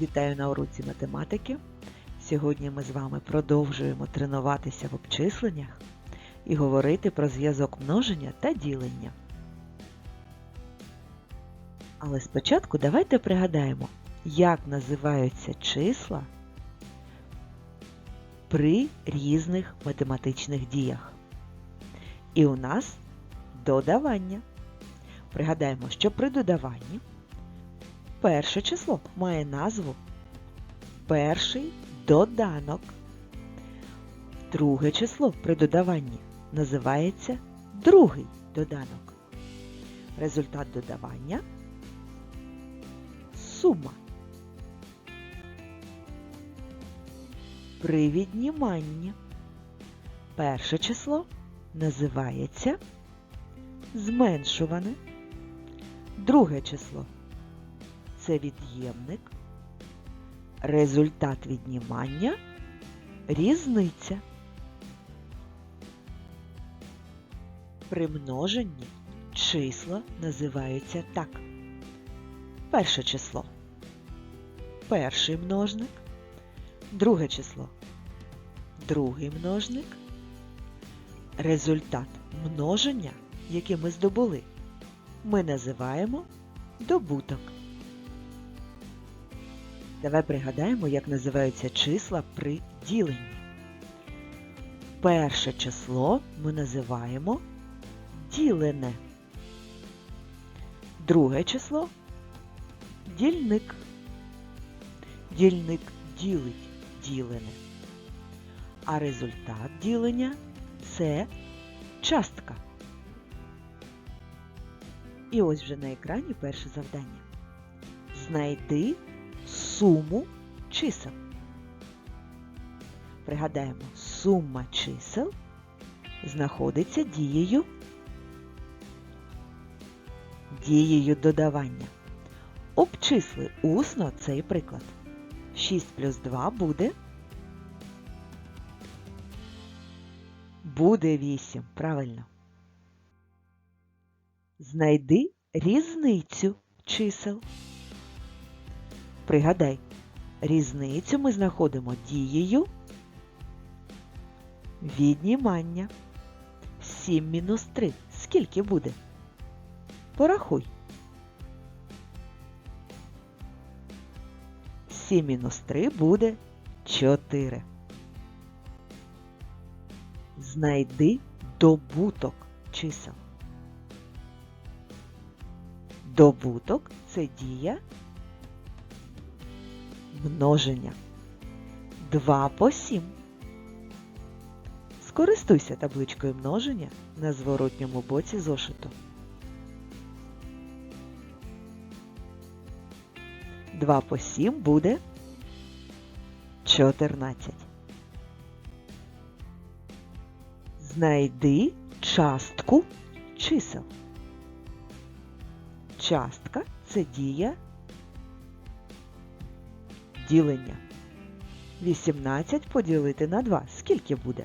Вітаю на уроці математики. Сьогодні ми з вами продовжуємо тренуватися в обчисленнях і говорити про зв'язок множення та ділення. Але спочатку давайте пригадаємо, як називаються числа при різних математичних діях. І у нас додавання. Пригадаємо, що при додаванні перше число має назву перший доданок. Друге число при додаванні називається другий доданок. Результат додавання сума. При відніманні перше число називається зменшуване. Друге число це від'ємник. Результат віднімання різниця. При множенні числа називаються так. Перше число перший множник, друге число другий множник, результат множення, який ми здобули, ми називаємо добуток. Давай пригадаємо, як називаються числа при діленні. Перше число ми називаємо ділене. Друге число дільник. Дільник ділить ділене. А результат ділення це частка. І ось вже на екрані перше завдання. Знайди суму чисел. Пригадаємо, сума чисел знаходиться дією дією додавання. Обчисли усно цей приклад. 6 плюс 2 буде буде 8. Правильно. Знайди різницю чисел. Пригадай, різницю ми знаходимо дією віднімання. 7 мінус 3. Скільки буде? Порахуй. 7 мінус 3 буде 4. Знайди добуток чисел. Добуток це дія множення. 2 по 7. Скористуйся табличкою множення на зворотньому боці зошиту. 2 по 7 буде 14. Знайди частку чисел. Частка це дія ділення. 18 поділити на 2. Скільки буде?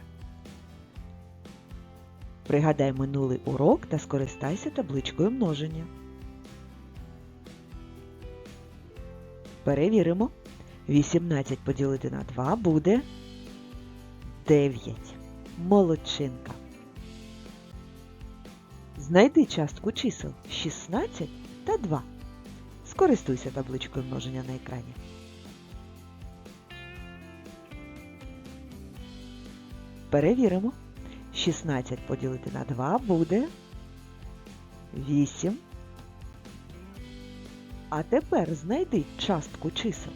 Пригадай минулий урок та скористайся табличкою множення. Перевіримо. 18 поділити на 2 буде 9. Молодчинка. Знайди частку чисел 16 та 2. Скористуйся табличкою множення на екрані. Перевіримо. 16 поділити на 2 буде 8. А тепер знайди частку чисел.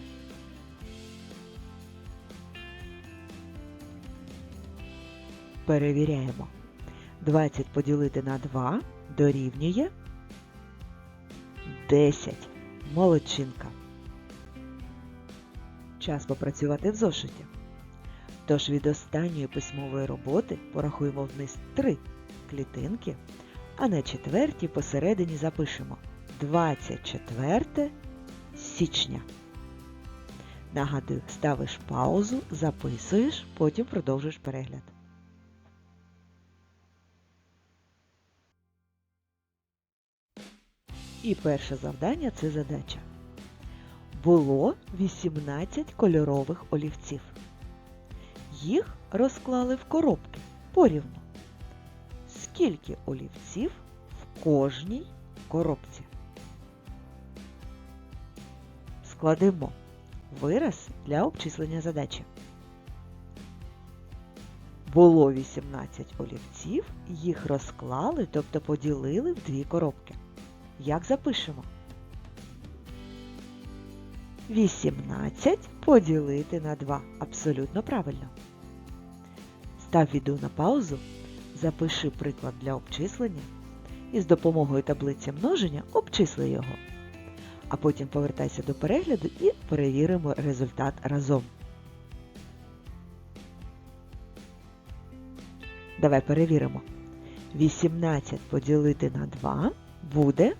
Перевіряємо. 20 поділити на 2 дорівнює 10. Молодчинка. Час попрацювати в зошиті. Тож від останньої письмової роботи порахуємо вниз 3 клітинки, а на четвертій посередині запишемо 24 січня. Нагадую, ставиш паузу, записуєш, потім продовжуєш перегляд. І перше завдання це задача. було 18 кольорових олівців. Їх розклали в коробки порівну. Скільки олівців в кожній коробці? Складемо вираз для обчислення задачі. Було 18 олівців, їх розклали, тобто поділили в дві коробки. Як запишемо? 18 поділити на 2. Абсолютно правильно. Став відео на паузу, запиши приклад для обчислення і з допомогою таблиці множення обчисли його. А потім повертайся до перегляду і перевіримо результат разом. Давай перевіримо. 18 поділити на 2 буде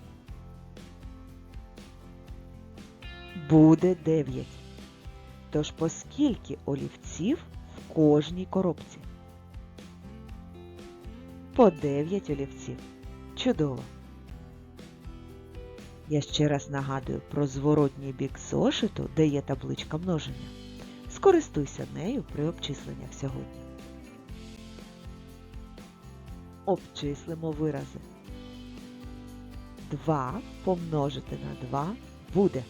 буде 9. Тож по скільки олівців в кожній коробці? По 9 олівців. Чудово! Я ще раз нагадую про зворотній бік зошиту, де є табличка множення. Скористуйся нею при обчисленнях сьогодні. Обчислимо вирази. 2 помножити на 2 буде.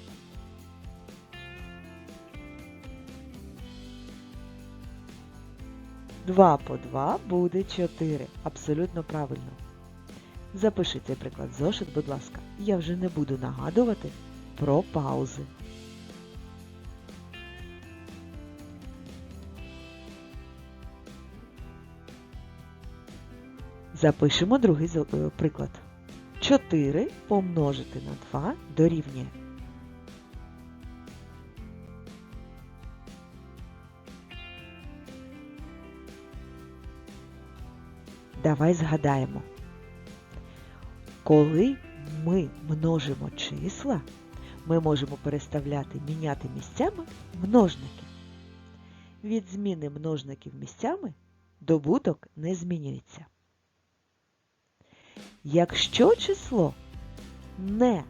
Два по два буде 4. Абсолютно правильно. Запиши цей приклад зошит, будь ласка. Я вже не буду нагадувати про паузи. Запишемо другий е, приклад. 4 помножити на 2 дорівнює. Давай згадаємо. Коли ми множимо числа, ми можемо переставляти, міняти місцями множники. Від зміни множників місцями добуток не змінюється. Якщо число не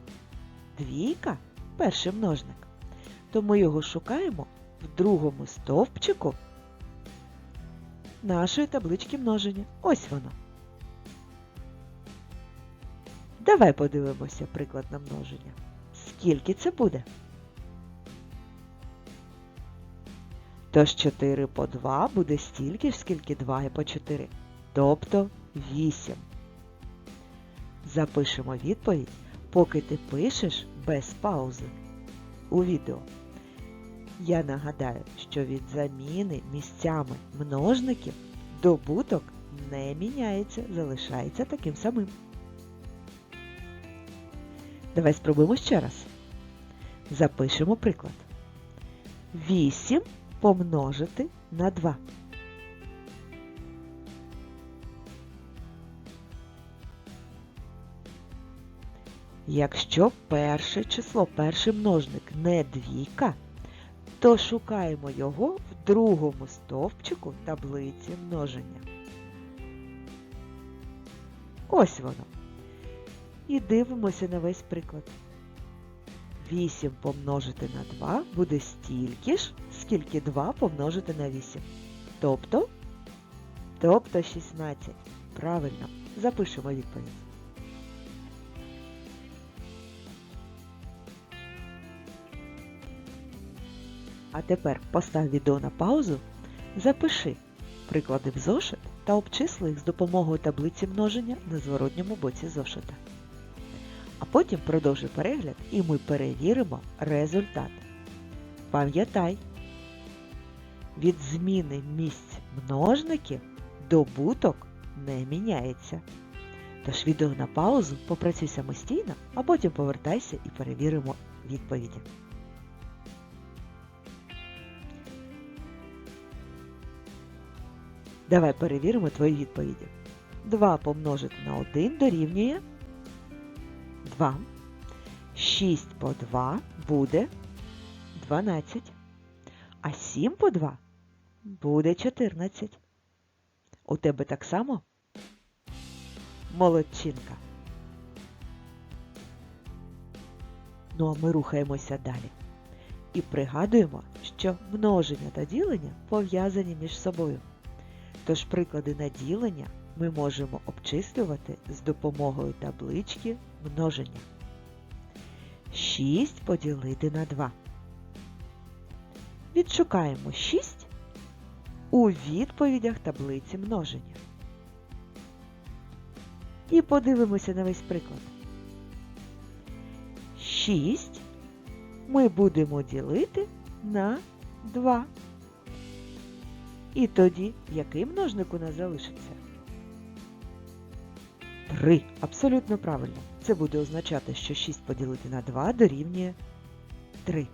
двійка, перший множник, то ми його шукаємо в другому стовпчику нашої таблички множення. Ось воно. Давай подивимося приклад на множення. Скільки це буде? Тож 4 по 2 буде стільки ж, скільки 2 і по 4. Тобто 8. Запишемо відповідь, поки ти пишеш без паузи у відео. Я нагадаю, що від заміни місцями множників добуток не міняється, залишається таким самим. Давай спробуємо ще раз. Запишемо приклад. 8 помножити на 2. Якщо перше число, перший множник не двійка, то шукаємо його в другому стовпчику таблиці множення. Ось воно. І дивимося на весь приклад. 8 помножити на 2 буде стільки ж, скільки 2 помножити на 8. Тобто, тобто 16. Правильно, запишемо відповідь. А тепер постав відео на паузу, запиши приклади в зошит та обчисли їх з допомогою таблиці множення на зворотньому боці зошита. А потім продовжуй перегляд і ми перевіримо результат. Пам'ятай, від зміни місць множників добуток не міняється. Тож відео на паузу, попрацюй самостійно, а потім повертайся і перевіримо відповіді. Давай перевіримо твої відповіді. 2 помножити на 1 дорівнює 2. 6 по 2 буде 12. А 7 по 2 буде 14. У тебе так само? Молодчинка. Ну а ми рухаємося далі. І пригадуємо, що множення та ділення пов'язані між собою. Тож приклади на ділення ми можемо обчислювати з допомогою таблички множення. 6 поділити на 2. Відшукаємо 6 у відповідях таблиці множення. І подивимося на весь приклад. 6 ми будемо ділити на 2. І тоді який множник у нас залишиться? 3. Абсолютно правильно. Це буде означати, що 6 поділити на 2 дорівнює 3.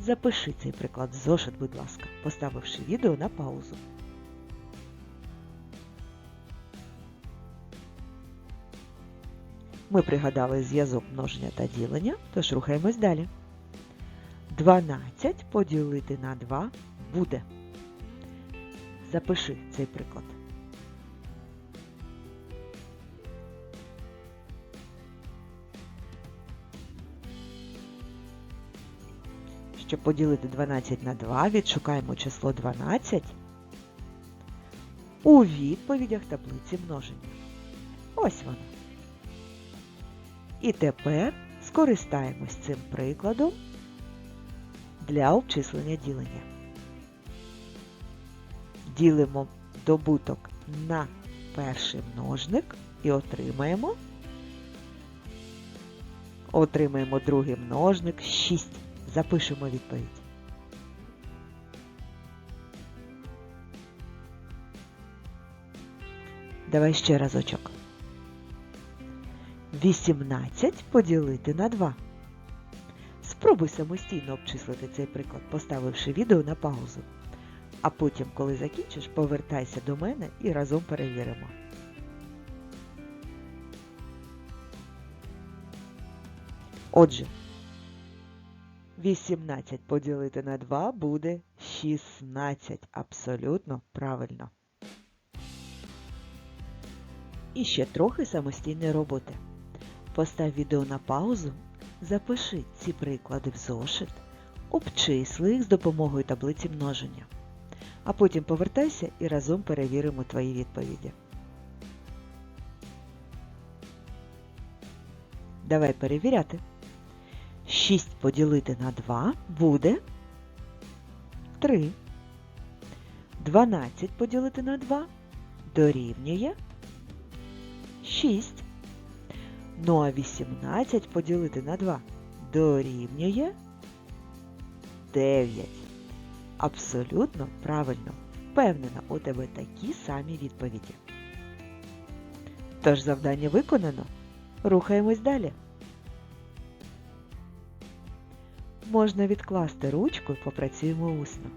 Запиши цей приклад в зошит, будь ласка, поставивши відео на паузу. Ми пригадали зв'язок множення та ділення, тож рухаємось далі. 12 поділити на 2 буде. Запиши цей приклад. Щоб поділити 12 на 2, відшукаємо число 12 у відповідях таблиці множення. Ось воно. І тепер скористаємось цим прикладом для обчислення ділення. Ділимо добуток на перший множник і отримаємо. Отримаємо другий множник 6. Запишемо відповідь. Давай ще разочок. 18 поділити на 2. Спробуй самостійно обчислити цей приклад, поставивши відео на паузу. А потім, коли закінчиш, повертайся до мене і разом перевіримо. Отже, 18 поділити на 2 буде 16. Абсолютно правильно. І ще трохи самостійної роботи. Постав відео на паузу, запиши ці приклади в зошит, обчисли їх з допомогою таблиці множення. А потім повертайся і разом перевіримо твої відповіді. Давай перевіряти. 6 поділити на 2 буде 3. 12 поділити на 2 дорівнює 6. Ну а 18 поділити на 2 дорівнює 9. Абсолютно правильно. Впевнена, у тебе такі самі відповіді. Тож завдання виконано. Рухаємось далі. Можна відкласти ручку і попрацюємо усно.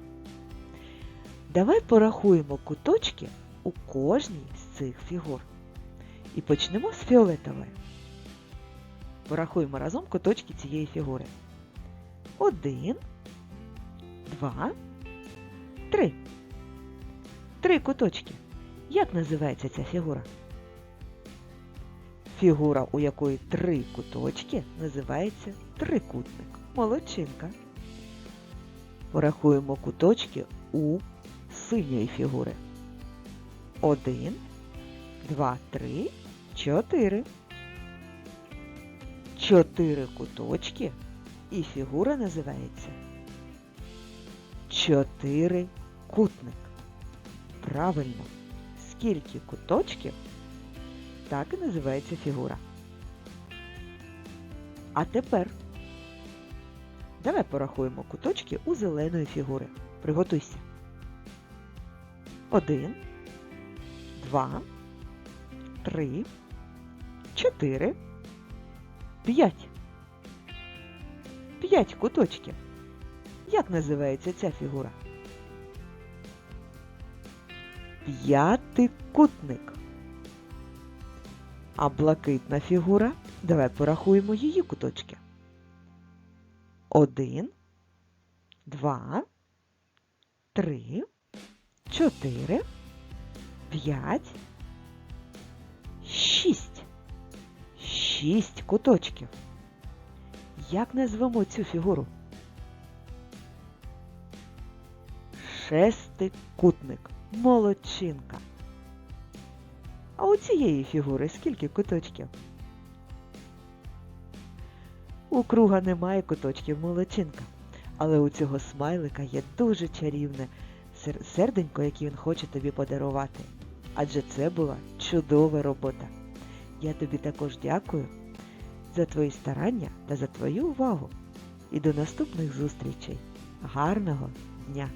Давай порахуємо куточки у кожній з цих фігур. І почнемо з фіолетової. Порахуємо разом куточки цієї фігури. Один, два, три. Три куточки. Як називається ця фігура? Фігура, у якої три куточки, називається трикутник. Молодчинка. Порахуємо куточки у синьої фігури. Один, два, три, чотири. Чотири куточки і фігура називається чотирикутник. Правильно, скільки куточків, так і називається фігура. А тепер давай порахуємо куточки у зеленої фігури. Приготуйся. Один, два, три, чотири, п'ять. П'ять куточків. Як називається ця фігура? П'ятикутник. А блакитна фігура. Давай порахуємо її куточки. Один, два, три, чотири, п'ять, шість. Шість куточків. Як назвемо цю фігуру? Шестикутник. Молодчинка. А у цієї фігури скільки куточків? У круга немає куточків молодчинка, але у цього смайлика є дуже чарівне серденько, яке він хоче тобі подарувати. Адже це була чудова робота. Я тобі також дякую за твої старання та за твою увагу. І до наступних зустрічей. Гарного дня!